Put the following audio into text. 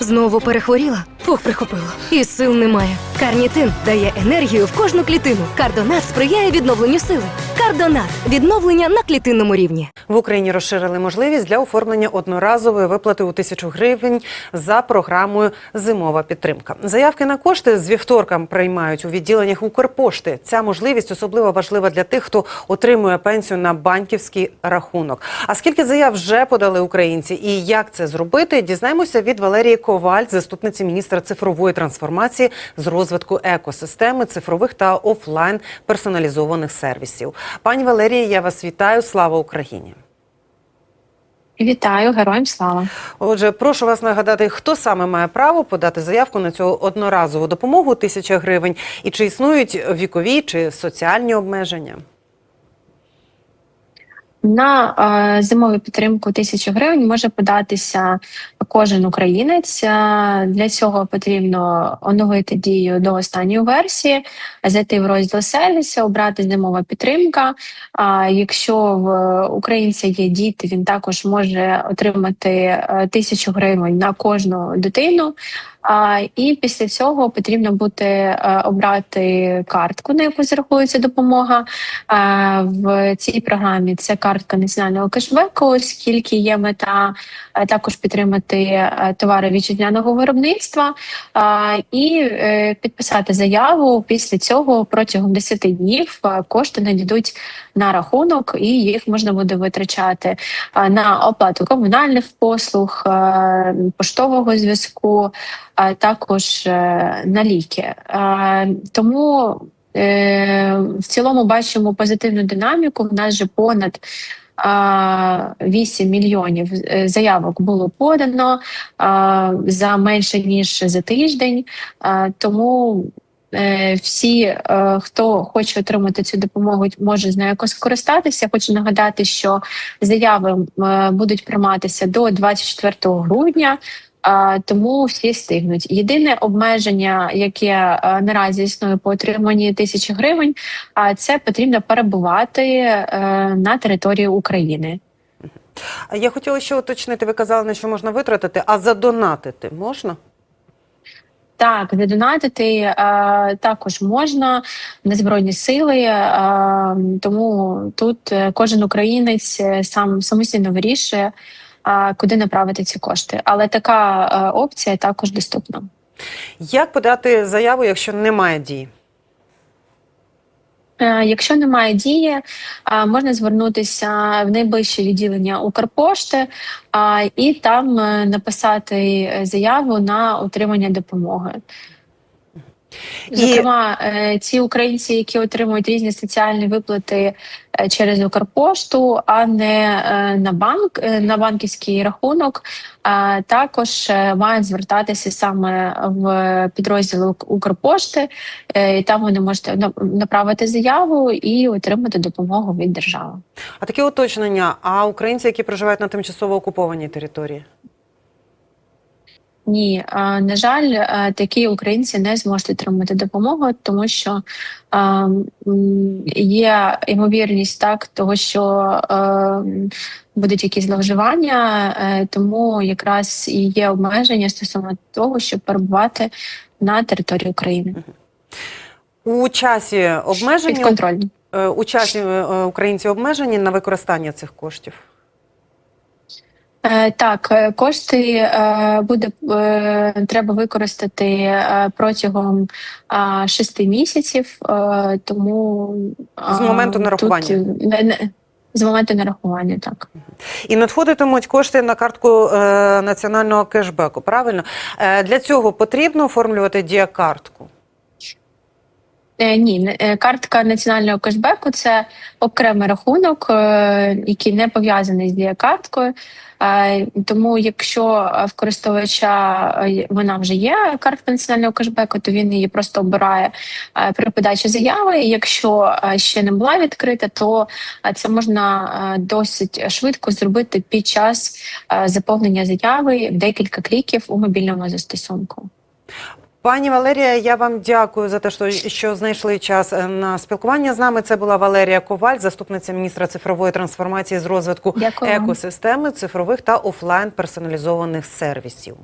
Знову перехворіла? Фух, прихопило. І сил немає. Карнітин дає енергію в кожну клітину. Кардонат сприяє відновленню сили. Кардонат відновлення на клітинному рівні. В Україні розширили можливість для оформлення одноразової виплати у тисячу гривень за програмою Зимова підтримка. Заявки на кошти з вівторка приймають у відділеннях Укрпошти. Ця можливість особливо важлива для тих, хто отримує пенсію на банківський рахунок. А скільки заяв вже подали українці і як це зробити, дізнаємося від Валерії Коваль, заступниці міністра цифрової трансформації з розвитку екосистеми цифрових та офлайн персоналізованих сервісів. Пані Валерія, я вас вітаю. Слава Україні! Вітаю, героям слава. Отже, прошу вас нагадати, хто саме має право подати заявку на цю одноразову допомогу тисяча гривень, і чи існують вікові чи соціальні обмеження? На е, зимову підтримку тисячу гривень може податися кожен українець. Е, Для цього потрібно оновити дію до останньої версії, зайти в розділ сервісу, обрати зимова підтримка. А якщо в українця є діти, він також може отримати е, тисячу гривень на кожну дитину. А, і після цього потрібно буде е, обрати картку, на яку зарахується допомога. А, в цій програмі це картка національного кешбеку, оскільки є мета е, також підтримати е, товари вітчизняного виробництва а, і підписати заяву. Після цього протягом 10 днів кошти надійдуть на рахунок, і їх можна буде витрачати на оплату комунальних послуг, поштового зв'язку також е, на ліки. Тому е, в цілому бачимо позитивну динаміку. В нас же понад а, 8 мільйонів е, заявок було подано за менше ніж за тиждень. Тому всі, хто хоче отримати цю допомогу, може з нею скористатися. Хочу нагадати, що заяви будуть прийматися до 24 грудня. Тому всі стигнуть. Єдине обмеження, яке наразі існує по отриманні тисячі гривень, а це потрібно перебувати е, на території України. Я хотіла ще уточнити, ви казали, на що можна витратити, а задонатити можна? Так, задонатити е, також можна на збройні сили, е, тому тут е, кожен українець е, сам самостійно вирішує, е, куди направити ці кошти. Але така е, опція також доступна. Як подати заяву, якщо немає дії? Е, Якщо немає дії, можна звернутися в найближче відділення Укрпошти і там е, написати е, заяву на отримання допомоги. І- Зокрема, е, ці українці, які отримують різні соціальні виплати е, через Укрпошту, а не е, на банк на банківський рахунок, також мають звертатися саме в підрозділ Укрпошти, і там вони можете на- направити заяву і отримати допомогу від держави. А таке уточнення: а українці, які проживають на тимчасово окупованій території? Ні, на жаль, такі українці не зможуть отримати допомогу, тому що є ймовірність так, того що будуть якісь зловживання, е, тому якраз і є обмеження стосовно того, щоб перебувати на території України. У часі е, у часі е, українці обмежені на використання цих коштів. Е, Так, е, кошти е, буде треба використати протягом шести місяців, тому З моменту нарахування. з моменту нарахування, так. І надходитимуть кошти на картку національного кешбеку. Правильно для цього потрібно оформлювати діакартку. Е, Ні, е, картка національного кешбеку це окремий рахунок, е, який не пов'язаний з діякарткою. Е, Тому, якщо в користувача вона вже є картка національного кешбеку, то він її просто обирає при подачі заяви. І Якщо ще не була відкрита, то це можна досить швидко зробити під час заповнення заяви в декілька кліків у мобільному застосунку. Пані Валерія, я вам дякую за те, що, що знайшли час е, на спілкування з нами. Це була Валерія Коваль, заступниця міністра цифрової трансформації з розвитку Дякую екосистеми цифрових та офлайн персоналізованих сервісів.